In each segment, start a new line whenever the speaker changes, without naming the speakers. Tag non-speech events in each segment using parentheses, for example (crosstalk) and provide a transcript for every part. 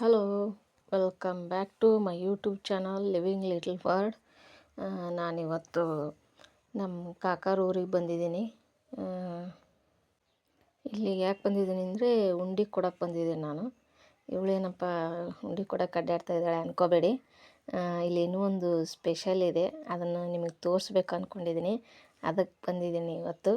Hello welcome back to my YouTube channel living little word ನಾನಿವತ್ತು ನಮ್ಮ ಕಾಕಾರ ಊರಿಗೆ ಬಂದಿದ್ದೀನಿ. ಇಲ್ಲಿ ಯಾಕೆ ಬಂದಿದ್ದೀನಿ ಅಂದರೆ ಉಂಡಿ ಕೊಡೋಕೆ ಬಂದಿದ್ದೀನಿ ನಾನು. ಇವಳೇನಪ್ಪ ಉಂಡಿ ಕೊಡೋಕೆ ಅಡ್ಡಾಡ್ತಾ ಇದ್ದಾಳೆ ಅನ್ಕೋಬೇಡಿ. ಇಲ್ಲಿ ಇನ್ನೂ ಒಂದು ಸ್ಪೆಷಲ್ ಇದೆ. ಅದನ್ನು ನಿಮಗೆ ತೋರಿಸ್ಬೇಕು ಅಂದ್ಕೊಂಡಿದ್ದೀನಿ ಅದಕ್ಕೆ ಬಂದಿದ್ದೀನಿ ಇವತ್ತು.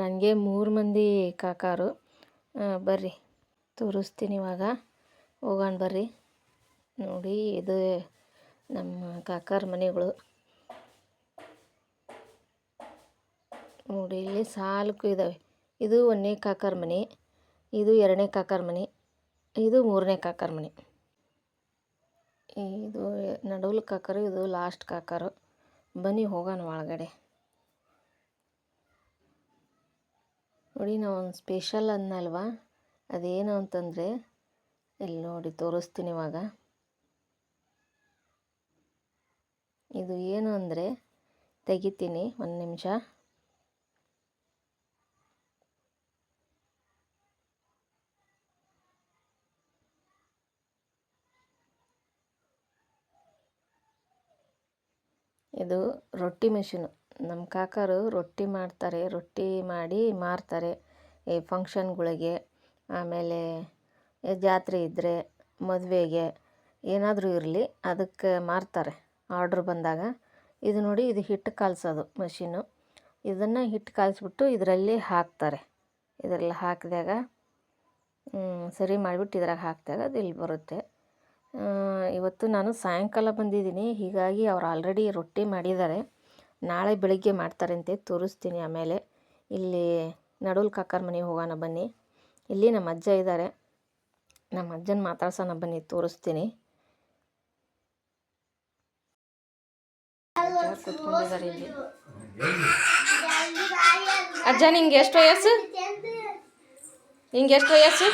ನನಗೆ ಮೂರು ಮಂದಿ ಕಾಕಾರು. ಬರ್ರಿ. ತೋರಿಸ್ತೀನಿ ಇವಾಗ. ಹೋಗೋಣ ಬರ್ರಿ. ನೋಡಿ, ಇದು ನಮ್ಮ ಕಾಕಾರ ಮನೆಗಳು. ನೋಡಿ, ಇಲ್ಲಿ ಸಾಲಕ್ಕೂ ಇದ್ದಾವೆ ಇದು ಒಂದನೇ ಕಾಕಾರ ಮನೆ, ಇದು ಎರಡನೇ ಕಾಕಾರ ಮನೆ, ಇದು ಮೂರನೇ ಕಾಕಾರ ಮನೆ. ಇದು ನಡುವಲ್ ಕಾಕರು, ಇದು ಲಾಸ್ಟ್ ಕಾಕರು. ಬನ್ನಿ, ಹೋಗೋಣ ಒಳಗಡೆ. ನೋಡಿ ನಾವು ಒಂದು ಸ್ಪೆಷಲ್ ಅನ್ನಲ್ವಾ? ಅದೇನು ಅಂತಂದರೆ ಇಲ್ಲಿ ನೋಡಿ ತೋರಿಸ್ತೀನಿ ಇವಾಗ. ಇದು ಏನು ಅಂದರೆ, ತೆಗಿತೀನಿ ಒಂದು ನಿಮಿಷ. ಇದು ರೊಟ್ಟಿ ಮೆಷಿನು. ನಮ್ಮ ಕಾಕರು ರೊಟ್ಟಿ ಮಾಡ್ತಾರೆ, ರೊಟ್ಟಿ ಮಾಡಿ ಮಾರ್ತಾರೆ ಈ ಫಂಕ್ಷನ್ಗಳಿಗೆ ಆಮೇಲೆ ಜಾತ್ರೆ ಇದ್ದರೆ ಮದುವೆಗೆ ಏನಾದರೂ ಇರಲಿ ಅದಕ್ಕೆ ಮಾರ್ತಾರೆ. ಆರ್ಡ್ರ್ ಬಂದಾಗ ಇದು ನೋಡಿ ಇದು ಹಿಟ್ಟು ಕಲಸೋದು ಮಷಿನ್ನು ಇದನ್ನು ಹಿಟ್ಟು ಕಲಿಸ್ಬಿಟ್ಟು ಇದರಲ್ಲಿ ಹಾಕ್ತಾರೆ. ಇದರಲ್ಲಿ ಹಾಕಿದಾಗ ಸರಿ ಮಾಡಿಬಿಟ್ಟು ಇದ್ರಾಗ ಹಾಕಿದಾಗ ಅದು ಇಲ್ಲಿ ಬರುತ್ತೆ. ಇವತ್ತು ನಾನು ಸಾಯಂಕಾಲ ಬಂದಿದ್ದೀನಿ. ಹೀಗಾಗಿ ಅವ್ರು ಆಲ್ರೆಡಿ ರೊಟ್ಟಿ ಮಾಡಿದ್ದಾರೆ. ನಾಳೆ ಬೆಳಿಗ್ಗೆ ಮಾಡ್ತಾರಂತೆ. ತೋರಿಸ್ತೀನಿ ಆಮೇಲೆ. ಇಲ್ಲಿ ನಡುಲ್ ಕಾಕರ ಮನೆಗೆ ಹೋಗೋಣ ಬನ್ನಿ. ಇಲ್ಲಿ ನಮ್ಮ ಅಜ್ಜ ಇದ್ದಾರೆ. ನಮ್ಮ ಅಜ್ಜನ ಮಾತಾಡ್ಸೋಣ ಬನ್ನಿ ತೋರಿಸ್ತೀನಿ. ಕೂತ್ಕೊಂಡಿದ್ದಾರೆ ಇಲ್ಲಿ ಅಜ್ಜ ನಿಂಗೆ ಎಷ್ಟು ವಯಸ್ಸು? ನಿಂಗೆ ಎಷ್ಟು ವಯಸ್ಸು?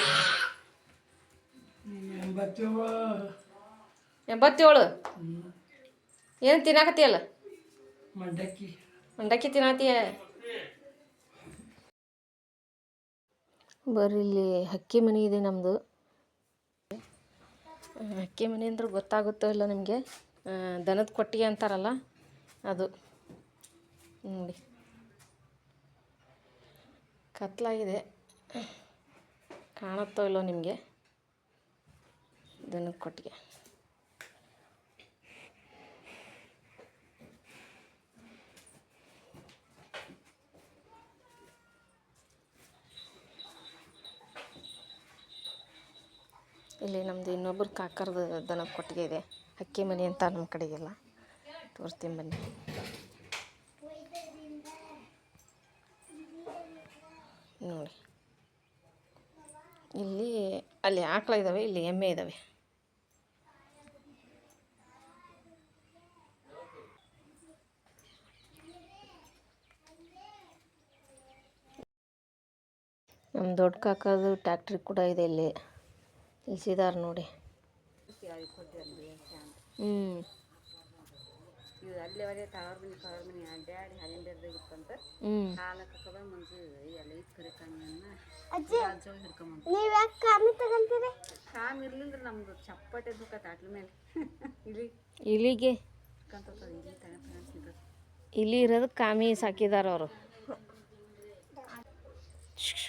ಎಂಬತ್ತೇಳು.
ಏನು ತಿನ್ನಾಕತ್ತೀಯಲ್ಲ?
ಮಂಡಕ್ಕಿ.
ಮಂಡಕ್ಕಿ ತಿನ್ನತ್ತೀಯ ಬರ್ರಿ, ಇಲ್ಲಿ ಹಕ್ಕಿ ಮನೆ ಇದೆ ನಮ್ಮದು ಹಕ್ಕಿ ಮನೆ ಅಂದ್ರೆ ಗೊತ್ತಾಗುತ್ತೋ ಇಲ್ಲ ನಿಮಗೆ? ದನದ ಕೊಟ್ಟಿಗೆ ಅಂತಾರಲ್ಲ, ಅದು. ನೋಡಿ. ಕತ್ಲಾಗಿದೆ. ಕಾಣುತ್ತೋ ಇಲ್ಲೋ ನಿಮಗೆ? ದನದ ಕೊಟ್ಟಿಗೆ. ಇಲ್ಲಿ ನಮ್ದು ಇನ್ನೊಬ್ರು ಕಾಕರದ ದನದ ಕೊಟ್ಟಿಗೆ ಇದೆ. ಅಕ್ಕಿ ಮನೆ ಅಂತ ನಮ್ಮ ಕಡೆಗೆಲ್ಲ. ತೋರಿಸ್ತೀನಿ ಬನ್ನಿ. ನೋಡಿ. ಇಲ್ಲಿ, ಅಲ್ಲಿ ಆಕಳ ಇದ್ದಾವೆ ಇಲ್ಲಿ ಎಮ್ಮೆ ಇದ್ದಾವೆ ನಮ್ಮ ದೊಡ್ಡ ಕಾಕದು ಟ್ಯಾಕ್ಟ್ರಿ ಕೂಡ ಇದೆ ಇಲ್ಲಿ. ಇಳಿಸಿದಾರೆ ನೋಡಿ. ಹ್ಞೂ
ಅಲ್ಲಿವರೆ ತವರ ಮನೆ ತವರ ಮನೆ ಅಡ್ಡಾಡಿ ಹಲ್ಲಿಂದಿರ್ದಾಗಿತ್ತಂತ
ಹ್ಞೂ
ಹಾಲು ಹಾಕದ ಮುಂಜು ಎಲ್ಲ ಇತ್ತು ಕರೆ ಕಣ್ಣನ್ನ ಅಜ್ಜೋಗಿ ಹಿಡ್ಕೊಂಬಂದು
ನೀವು ಯಾಕೆ ಕಾಮಿ ತಗಂತೀರಿ?
ಕಾಮ್ ಇರ್ಲಿಂದ್ರ ನಮ್ದು ಚಪ್ಪಟೆ ದುಃಖ ತಾಟ್ಲ ಮೇಲೆ. (laughs) ಇಲಿ.
ಇಲಿಗೆ.
ಇಲ್ಲಿ
ಇಲಿ ಇರೋದು ಕಾಮಿ ಸಾಕಿದಾರ ಅವರು.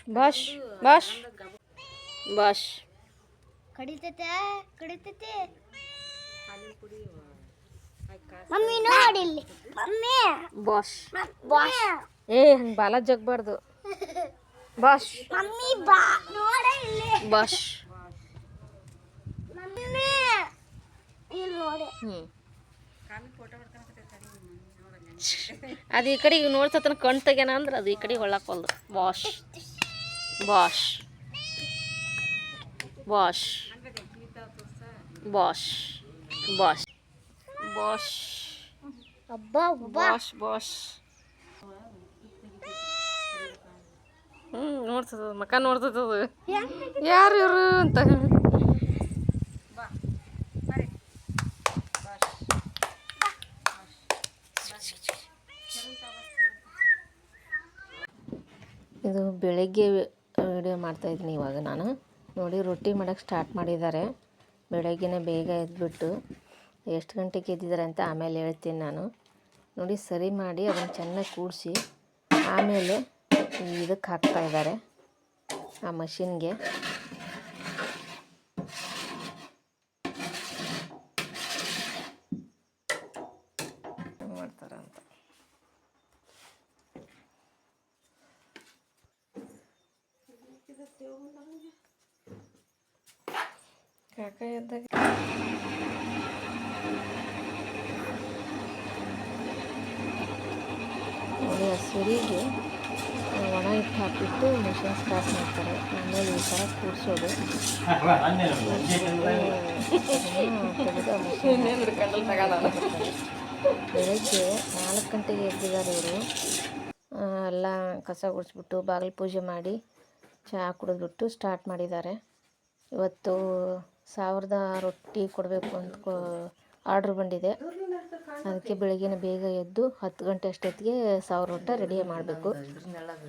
ಬಶ್ ಬಾಷ್ ಬಾಷ್.
ಕಡಿತೈತೆ ಕಡಿತೈತೆ. ಮಮ್ಮಿ ನೋಡಿ ನೋಡಿಲ್ಲಿ. ಮಮ್ಮಿ.
ಬಾಶ್.
ಬಾಶ್.
ಏ ಹಂಗೆ ಬಾಲ ಜಗ್ಬಾರ್ದು. ಬಾಶ್.
ಮಮ್ಮಿ ಬಾ ನೋಡ ಇಲ್ಲಿ.
ಬಾಶ್.
ಮಮ್ಮಿ. ಇಲ್ಲಿ ನೋಡಿ.
ಅದು ಈ ಕಡೆಗೆ ನೋಡ್ತತನ ಕಣ್ ತೆಗ್ಯಾನ ಅಂದ್ರೆ ಅದು ಈ ಕಡೆ ಹೊಳ್ಳಾಕೊಲ್ದು ಬಾಷ್ ಬಾಷ್ ಬಾಷ್ ಬಾಷ್
ಅಬ್ಬ ಅಬ್ಬ
ಬಾಷ್ ಬಾಷ್ ಹ್ಞೂ ನೋಡ್ತದ ಮಕ ನೋಡ್ತದ ಯಾರು ಇವರು ಅಂತ. ಇದು ಬೆಳಗ್ಗೆ ವಿಡಿಯೋ ಮಾಡ್ತಾಯಿದ್ದೀನಿ ಇವಾಗ ನಾನು. ನೋಡಿ ರೊಟ್ಟಿ ಮಾಡಕ್ಕೆ ಸ್ಟಾರ್ಟ್ ಮಾಡಿದ್ದಾರೆ. ಬೆಳಗ್ಗೆನೇ ಬೇಗ ಎದ್ಬಿಟ್ಟು ಎಷ್ಟು ಗಂಟೆಗೆ ಎದ್ದಿದ್ದಾರೆ ಅಂತ ಆಮೇಲೆ ಹೇಳ್ತೀನಿ ನಾನು. ನೋಡಿ, ಸರಿ ಮಾಡಿ ಅದನ್ನು ಚೆನ್ನಾಗಿ ಕೂಡಿಸಿ ಆಮೇಲೆ ಇದಕ್ಕೆ ಹಾಕ್ತಾ ಇದ್ದಾರೆ ಆ ಮಷಿನ್ಗೆ ಮಾಡ್ತಾರೆ ಅಂತ ಕಾಕ ಎದ್ದಾಗ ನೋಡಿ ಆ ಸುರಿಗೆ ಒಣ ಹಿಟ್ಟು ಹಾಕಿಬಿಟ್ಟು ಮಿಷನ್ ಸ್ಟಾರ್ಟ್ ಮಾಡ್ತಾರೆ ಆಮೇಲೆ ಈ ಥರ ಕೂರಿಸೋದು ಬೆಳಗ್ಗೆ ನಾಲ್ಕು ಗಂಟೆಗೆ ಎದ್ದಿದ್ದಾರೆ ಇವರು. ಎಲ್ಲ ಕಸ ಗುಡಿಸ್ಬಿಟ್ಟು ಬಾಗಿಲು ಪೂಜೆ ಮಾಡಿ ಚಹಾ ಕುಡಿದ್ಬಿಟ್ಟು ಸ್ಟಾರ್ಟ್ ಮಾಡಿದ್ದಾರೆ. ಇವತ್ತು ಸಾವಿರದ ರೊಟ್ಟಿ ಕೊಡಬೇಕು ಅಂತ ಆರ್ಡ್ರ್ ಬಂದಿದೆ. ಅದಕ್ಕೆ ಬೆಳಗ್ಗೆನೇ ಬೇಗ ಎದ್ದು ಹತ್ತು ಗಂಟೆ ಅಷ್ಟೊತ್ತಿಗೆ ಸಾವಿರ ರೊಟ್ಟ ರೆಡಿ ಮಾಡಬೇಕು.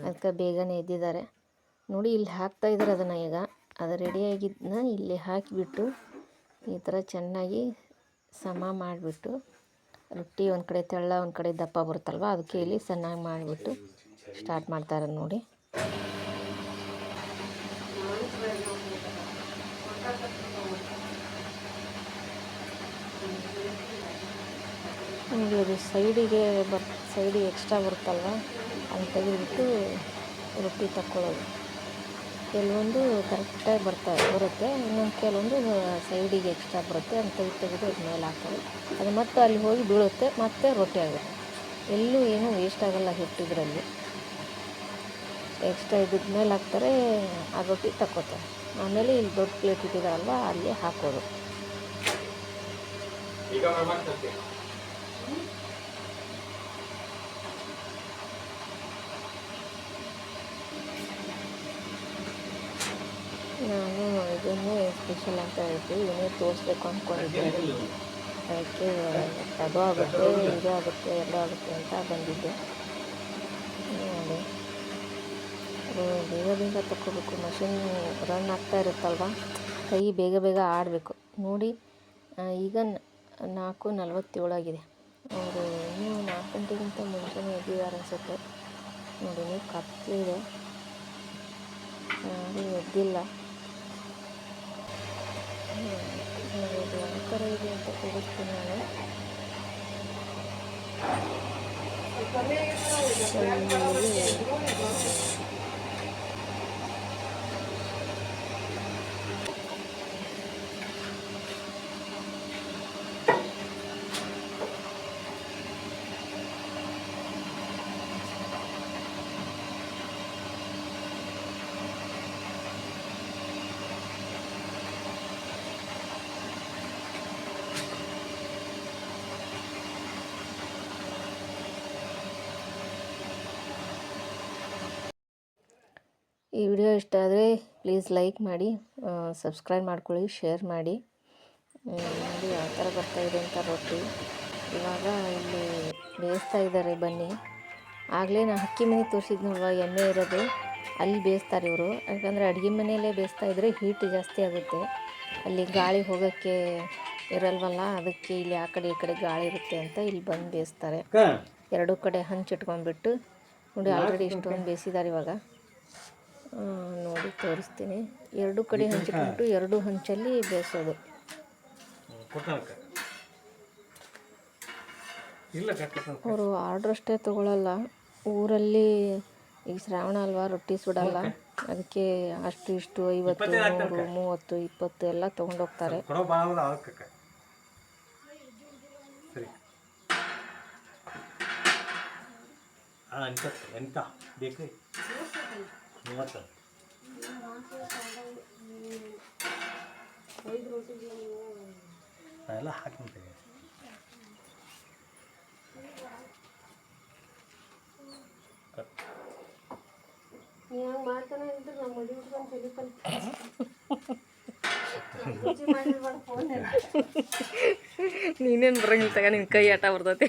ಅದಕ್ಕೆ ಬೇಗನೆ ಎದ್ದಿದ್ದಾರೆ. ನೋಡಿ, ಇಲ್ಲಿ ಹಾಕ್ತಾ ಇದ್ದಾರೆ ಅದನ್ನು ಈಗ. ಅದು ರೆಡಿಯಾಗಿದ್ದನ್ನ ಇಲ್ಲಿ ಹಾಕಿಬಿಟ್ಟು ಈ ಥರ ಚೆನ್ನಾಗಿ ಸಮ ಮಾಡಿಬಿಟ್ಟು ರೊಟ್ಟಿ ಒಂದು ಕಡೆ ತೆಳ್ಳ, ಒಂದು ಕಡೆ ದಪ್ಪ ಬರುತ್ತಲ್ವ, ಅದಕ್ಕೆ ಇಲ್ಲಿ ಚೆನ್ನಾಗಿ ಮಾಡಿಬಿಟ್ಟು ಸ್ಟಾರ್ಟ್ ಮಾಡ್ತಾರೆ ನೋಡಿ ನೋಡಿ ಅದು ಸೈಡಿಗೆ ಬರ್ ಸೈಡಿಗೆ ಎಕ್ಸ್ಟ್ರಾ ಬರುತ್ತಲ್ವ? ಅಲ್ಲಿ ತೆಗೆದುಬಿಟ್ಟು ರೊಟ್ಟಿ ತಕ್ಕೊಳ್ಳೋದು. ಕೆಲವೊಂದು ಕರೆಕ್ಟಾಗಿ ಬರ್ತಾ ಬರುತ್ತೆ ಇನ್ನೊಂದು ಕೆಲವೊಂದು ಸೈಡಿಗೆ ಎಕ್ಸ್ಟ್ರಾ ಬರುತ್ತೆ ಅಂತ ತೆಗೆದು ತೆಗೆದು ಅದ್ರ ಮೇಲೆ ಹಾಕೋದು ಅದು ಮತ್ತೆ ಅಲ್ಲಿ ಹೋಗಿ ಬೀಳುತ್ತೆ ಮತ್ತೆ ರೊಟ್ಟಿ ಆಗುತ್ತೆ. ಎಲ್ಲೂ ಏನೂ ವೇಸ್ಟ್ ಆಗೋಲ್ಲ ಹಿಟ್ಟಿದ್ರಲ್ಲಿ. ಎಕ್ಸ್ಟ್ರಾ ಇದ್ದಿದ ಮೇಲೆ ಹಾಕ್ತಾರೆ ಆ ರೊಟ್ಟಿ ತಕ್ಕೋತಾರೆ. ಆಮೇಲೆ ಇಲ್ಲಿ ದೊಡ್ಡ ಪ್ಲೇಟ್ ಇಟ್ಟಿದಾರಲ್ವ ಅಲ್ಲಿ ಹಾಕೋದು. ನಾನು ಇದನ್ನೇ ಸ್ಪೆಷಲ್ ಅಂತ ಹೇಳ್ತೀವಿ. ಇದನ್ನೇ ತೋರಿಸ್ಬೇಕು ಅಂದ್ಕೊಂಡಿದ್ದೆ ಅದಕ್ಕೆ ಅದು ಆಗುತ್ತೆ, ಇದು ಆಗುತ್ತೆ ಎಲ್ಲ ಆಗುತ್ತೆ ಅಂತ ಬಂದಿದ್ದೆ. ನೋಡಿ. ಅದು ಬೇಗ ಬೇಗ ತಗೋಬೇಕು ಮಷಿನ್ ರನ್ ಆಗ್ತಾ ಇರುತ್ತಲ್ವ? ಕೈ ಬೇಗ ಬೇಗ ಆಡಬೇಕು. ನೋಡಿ ಈಗ ನಾಲ್ಕು ನಲ್ವತ್ತೇಳಾಗಿದೆ. ಅವರು ಇನ್ನೂ ನಾಲ್ಕು ಗಂಟೆಗಿಂತ ಮುಂಚೆನೇ ಎದ್ದಿದ್ದಾರೆ ಅನಿಸುತ್ತೆ. ನೋಡಿ ನೀವು ಕತ್ತಿದೆ ಯಾರೂ ಎದ್ದಿಲ್ಲ. ಇದು ಯಾವ ಥರ ಇದೆ ಅಂತ ತೋರಿಸ್ತೀನಿ ನಾನು ಈ ವಿಡಿಯೋ ಇಷ್ಟ ಆದರೆ ಪ್ಲೀಸ್ ಲೈಕ್ ಮಾಡಿ ಸಬ್ಸ್ಕ್ರೈಬ್ ಮಾಡ್ಕೊಳ್ಳಿ ಶೇರ್ ಮಾಡಿ. ನೋಡಿ ಯಾವ ಥರ ಬರ್ತಾಯಿದೆ ಅಂತ ರೊಟ್ಟಿ. ಇವಾಗ ಇಲ್ಲಿ ಬೇಯಿಸ್ತಾ ಇದ್ದಾರೆ ಬನ್ನಿ. ಆಗಲೇ ನಾನು ಅಕ್ಕಿ ಮನೆ ತೋರಿಸಿದ್ನಲ್ವ ಎಣ್ಣೆ ಇರೋದು. ಅಲ್ಲಿ ಬೇಯಿಸ್ತಾರೆ ಇವರು. ಯಾಕಂದರೆ ಅಡುಗೆ ಮನೆಯಲ್ಲೇ ಬೇಯಿಸ್ತಾ ಇದ್ದರೆ ಹೀಟ್ ಜಾಸ್ತಿ ಆಗುತ್ತೆ. ಅಲ್ಲಿ ಗಾಳಿ ಹೋಗೋಕ್ಕೆ ಇರಲ್ವಲ್ಲ ಅದಕ್ಕೆ ಇಲ್ಲಿ ಆ ಕಡೆ ಈ ಕಡೆ ಗಾಳಿ ಇರುತ್ತೆ ಅಂತ ಇಲ್ಲಿ ಬಂದು ಬೇಯಿಸ್ತಾರೆ. ಎರಡೂ ಕಡೆ ಹಂಚಿಟ್ಕೊಂಡ್ಬಿಟ್ಟು ನೋಡಿ ಆಲ್ರೆಡಿ ಇಷ್ಟೊಂದು ಬೇಯಿಸಿದ್ದಾರೆ ಇವಾಗ. ನೋಡಿ ತೋರಿಸ್ತೀನಿ. ಎರಡು ಕಡೆ ಹಂಚಿಕೊಂಡು ಎರಡು ಹಂಚಲ್ಲಿ ಬೇಯಿಸೋದು. ಅವರು ಆರ್ಡ್ರ್ ಅಷ್ಟೇ ತೊಗೊಳಲ್ಲ. ಊರಲ್ಲಿ ಈಗ ಶ್ರಾವಣ ಅಲ್ವಾ ರೊಟ್ಟಿ ಸುಡಲ್ಲ. ಅದಕ್ಕೆ ಅಷ್ಟು ಇಷ್ಟು ಐವತ್ತು ನೂರು ಮೂವತ್ತು ಇಪ್ಪತ್ತು ಎಲ್ಲ ತೊಗೊಂಡೋಗ್ತಾರೆ.
ಎಂತ ಭಾಳ ಅದಕ್ಕೆ ಸರಿ ಹಾಂ ಎಂತ ಎಂತ ಬೇಕು ಮೂವತ್ತು ನಾ ಎಲ್ಲ ಹಾಕ್ಕೊಂತೇವೆ
ನೀನೇನು ಬರಂಗಿಲ್ಲ ತಗ ನಿನ್ನ ಕೈ ಆಟ ಬರ್ತೈತಿ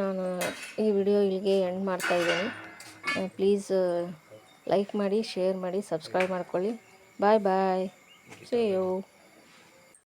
ನಾನು ಈ ವಿಡಿಯೋ ಇಲ್ಲಿಗೆ ಎಂಡ್ ಮಾಡ್ತಾ ಇದ್ದೀನಿ. ಪ್ಲೀಸ್ ಲೈಕ್ ಮಾಡಿ ಶೇರ್ ಮಾಡಿ ಸಬ್ಸ್ಕ್ರೈಬ್ ಮಾಡ್ಕೊಳ್ಳಿ. Bye bye say you